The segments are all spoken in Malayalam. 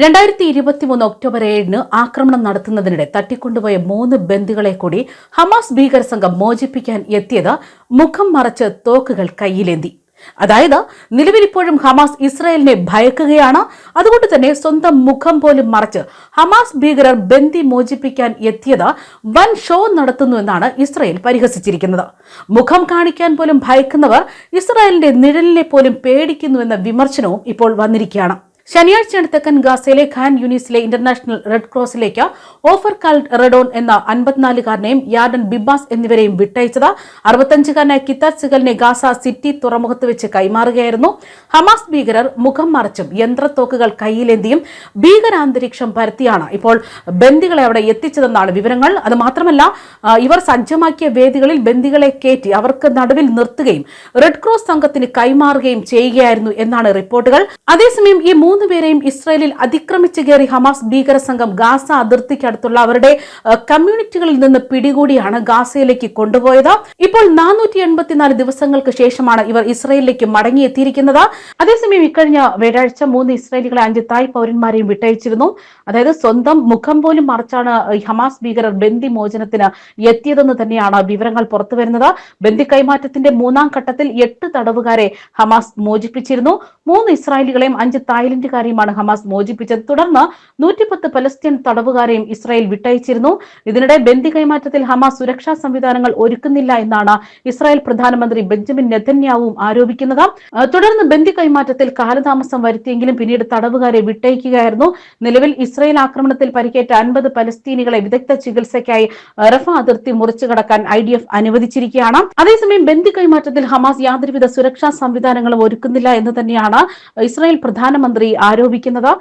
രണ്ടായിരത്തി ഇരുപത്തിമൂന്ന് ഒക്ടോബർ ഏഴിന് ആക്രമണം നടത്തുന്നതിനിടെ തട്ടിക്കൊണ്ടുപോയ മൂന്ന് ബന്ദികളെ കൂടി ഹമാസ് ഭീകര സംഘം മോചിപ്പിക്കാൻ എത്തിയത് മുഖം മറച്ച് തോക്കുകൾ കയ്യിലേന്തി. അതായത് നിലവിൽ ഇപ്പോഴും ഹമാസ് ഇസ്രായേലിനെ ഭയക്കുകയാണ്. അതുകൊണ്ട് തന്നെ സ്വന്തം മുഖം പോലും മറച്ച് ഹമാസ് ഭീകരർ ബന്ദി മോചിപ്പിക്കാൻ എത്തിയത് വൻ ഷോ നടത്തുന്നു എന്നാണ് ഇസ്രായേൽ പരിഹസിച്ചിരിക്കുന്നത്. മുഖം കാണിക്കാൻ പോലും ഭയക്കുന്നവർ ഇസ്രായേലിന്റെ നിഴലിനെ പോലും പേടിക്കുന്നുവെന്ന വിമർശനവും ഇപ്പോൾ വന്നിരിക്കുകയാണ്. ശനിയാഴ്ചയാണ് തെക്കൻ ഗാസയിലെ ഖാൻ യൂണിസിലെ ഇന്റർനാഷണൽ റെഡ് ക്രോസിലേക്ക് ഓഫർ കാൾഡ് റെഡോൺ എന്ന അൻപത്തിനാലുകാരനെയും യാർഡൻ ബിബാസ് എന്നിവരെയും വിട്ടയച്ചത് അറുപത്തഞ്ചുകാരനായ കിത്താർ സിഗലിനെ ഗാസ സിറ്റി തുറമുഖത്ത് വെച്ച് കൈമാറുകയായിരുന്നു. ഹമാസ് ഭീകരർ മുഖം മറച്ചും യന്ത്രത്തോക്കുകൾ കയ്യിലേന്തിയും ഭീകരാന്തരീക്ഷം പരത്തിയാണ് ഇപ്പോൾ ബന്ദികളെ അവിടെ എത്തിച്ചതെന്നാണ് വിവരങ്ങൾ. അത് മാത്രമല്ല ഇവർ സജ്ജമാക്കിയ വേദികളിൽ ബന്ദികളെ കയറ്റി അവർക്ക് നടുവിൽ നിർത്തുകയും റെഡ് ക്രോസ് സംഘത്തിന് കൈമാറുകയും ചെയ്യുകയായിരുന്നു എന്നാണ് റിപ്പോർട്ടുകൾ. അതേസമയം ഈ മൂന്ന് പേരെയും ഇസ്രായേലിൽ അതിക്രമിച്ചു കയറി ഹമാസ് ഭീകര സംഘം ഗാസ അതിർത്തിക്കടുത്തുള്ള അവരുടെ കമ്മ്യൂണിറ്റികളിൽ നിന്ന് പിടികൂടിയാണ് ഗാസയിലേക്ക് കൊണ്ടുപോയത്. ഇപ്പോൾ നാനൂറ്റി എൺപത്തിനാല് ദിവസങ്ങൾക്ക് ശേഷമാണ് ഇവർ ഇസ്രായേലിലേക്ക് മടങ്ങിയെത്തിയിരിക്കുന്നത്. അതേസമയം ഇക്കഴിഞ്ഞ വ്യാഴാഴ്ച മൂന്ന് ഇസ്രായേലികളെ അഞ്ച് തായ് പൗരന്മാരെയും വിട്ടയച്ചിരുന്നു. അതായത് സ്വന്തം മുഖം പോലും മറിച്ചാണ് ഹമാസ് ഭീകരർ ബന്ദി മോചനത്തിന് എത്തിയതെന്ന് തന്നെയാണ് വിവരങ്ങൾ പുറത്തുവരുന്നത്. ബന്ദി കൈമാറ്റത്തിന്റെ മൂന്നാം ഘട്ടത്തിൽ എട്ട് തടവുകാരെ ഹമാസ് മോചിപ്പിച്ചിരുന്നു. മൂന്ന് ഇസ്രായേലികളെയും അഞ്ച് തായ്ലൻഡുകാരെയുമാണ് ഹമാസ് മോചിപ്പിച്ചത്. തുടർന്ന് നൂറ്റിപ്പത്ത് പലസ്തീൻ തടവുകാരെയും ഇസ്രായേൽ വിട്ടയച്ചിരുന്നു. ഇതിനിടെ ബന്ദി കൈമാറ്റത്തിൽ ഹമാസ് സുരക്ഷാ സംവിധാനങ്ങൾ ഒരുക്കുന്നില്ല എന്നാണ് ഇസ്രായേൽ പ്രധാനമന്ത്രി ബെഞ്ചമിൻ നെതന്യാവും ആരോപിക്കുന്നത്. തുടർന്ന് ബന്ദി കൈമാറ്റത്തിൽ കാലതാമസം വരുത്തിയെങ്കിലും പിന്നീട് തടവുകാരെ വിട്ടയക്കുകയായിരുന്നു. നിലവിൽ ഇസ്രായേൽ ആക്രമണത്തിൽ പരിക്കേറ്റ അൻപത് പലസ്തീനികളെ വിദഗ്ധ ചികിത്സയ്ക്കായി റഫ അതിർത്തി മുറിച്ചു കടക്കാൻ ഐ ഡി എഫ് അനുവദിച്ചിരിക്കുകയാണ്. അതേസമയം ബന്ദി കൈമാറ്റത്തിൽ ഹമാസ് യാതൊരുവിധ സുരക്ഷാ സംവിധാനങ്ങളും ഒരുക്കുന്നില്ല എന്ന് തന്നെയാണ് ഇസ്രായേൽ പ്രധാനമന്ത്രി ആരോപിക്കുന്നത്.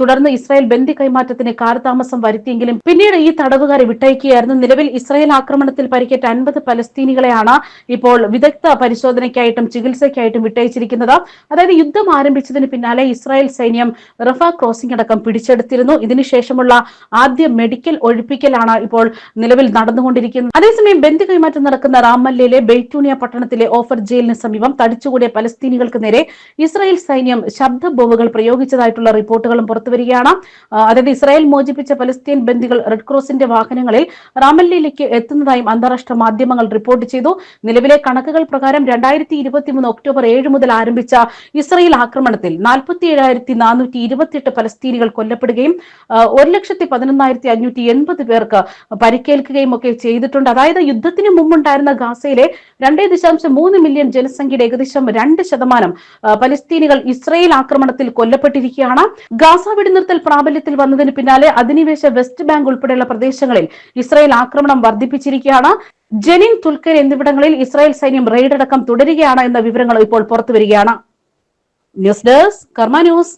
തുടർന്ന് ഇസ്രായേൽ ബന്ദി കൈമാറ്റത്തിന് കാലതാമസം വരുത്തിയെങ്കിലും പിന്നീട് ഈ തടവുകാരെ വിട്ടയക്കുകയായിരുന്നു. നിലവിൽ ഇസ്രായേൽ ആക്രമണത്തിൽ പരിക്കേറ്റ അൻപത് പലസ്തീനികളെയാണ് ഇപ്പോൾ വിദഗ്ധ പരിശോധനയ്ക്കായിട്ടും ചികിത്സയ്ക്കായിട്ടും വിട്ടയച്ചിരിക്കുന്നത്. അതായത് യുദ്ധം ആരംഭിച്ചതിന് പിന്നാലെ ഇസ്രായേൽ സൈന്യം റഫ ക്രോസിംഗ് അടക്കം പിടിച്ചെടുത്തിരുന്നു. ഇതിനുശേഷമുള്ള ആദ്യ മെഡിക്കൽ ഒഴിപ്പിക്കലാണ് ഇപ്പോൾ നിലവിൽ നടന്നുകൊണ്ടിരിക്കുന്നത്. അതേസമയം ബന്ദി കൈമാറ്റം നടക്കുന്ന റാമല്ലയിലെ ബെയ്റ്റൂണിയ പട്ടണത്തിലെ ഓഫർ ജയിലിന് സമീപം തടിച്ചുകൂടിയ പലസ്തീനികൾക്ക് നേരെ ഇസ്രായേൽ സൈന്യം ശബ്ദ ബോംബുകൾ പ്രയോഗിച്ചതായിട്ടുള്ള റിപ്പോർട്ടുകളും പുറത്തുവരികയാണ് അതായത് ഇസ്രായേൽ മോചിപ്പിച്ച പലസ്തീൻ ബന്ദികൾ റെഡ് ക്രോസിന്റെ വാഹനങ്ങളിൽ റാമല്ലയിലേക്ക് എത്തുന്നതായും അന്താരാഷ്ട്ര മാധ്യമങ്ങൾ റിപ്പോർട്ട് ചെയ്തു. നിലവിലെ കണക്കുകൾ പ്രകാരം രണ്ടായിരത്തി ഇരുപത്തിമൂന്ന് ഒക്ടോബർ ഏഴ് മുതൽ ആരംഭിച്ച ഇസ്രായേൽ ആക്രമണത്തിൽ നാൽപ്പത്തി ഏഴായിരത്തി നാനൂറ്റി ഇരുപത്തിയെട്ട് പലസ്തീനികൾ കൊല്ലപ്പെടുകയും ഒരു ലക്ഷത്തി പതിനൊന്നായിരത്തി അഞ്ഞൂറ്റി എൺപത് പേർക്ക് പരിക്കേൽക്കുകയും ഒക്കെ ചെയ്തിട്ടുണ്ട്. അതായത് യുദ്ധത്തിന് മുമ്പുണ്ടായിരുന്ന ഗാസയിലെ രണ്ടേ ദശാംശം മൂന്ന് മില്യൺ ജനസംഖ്യയുടെ ഏകദേശം രണ്ട് ശതമാനം പലസ്തീനികൾ ഇസ്രായേൽ ആക്രമണത്തിൽ കൊല്ലപ്പെട്ടിരിക്കുകയാണ് ഗാസ വെടിനിർത്തൽ പ്രാബല്യത്തിൽ വന്നതിന് പിന്നാലെ അധിനിവേശ വെസ്റ്റ് ബാങ്ക് ഉൾപ്പെടെയുള്ള പ്രദേശങ്ങളിൽ ഇസ്രായേൽ ആക്രമണം വർദ്ധിപ്പിച്ചിരിക്കുകയാണ്. ജനിൻ തുൽക്കർ എന്നിവിടങ്ങളിൽ ഇസ്രായേൽ സൈന്യം റെയ്ഡടക്കം തുടരുകയാണ് എന്ന വിവരങ്ങൾ ഇപ്പോൾ പുറത്തുവരികയാണ്. News desk Karma news.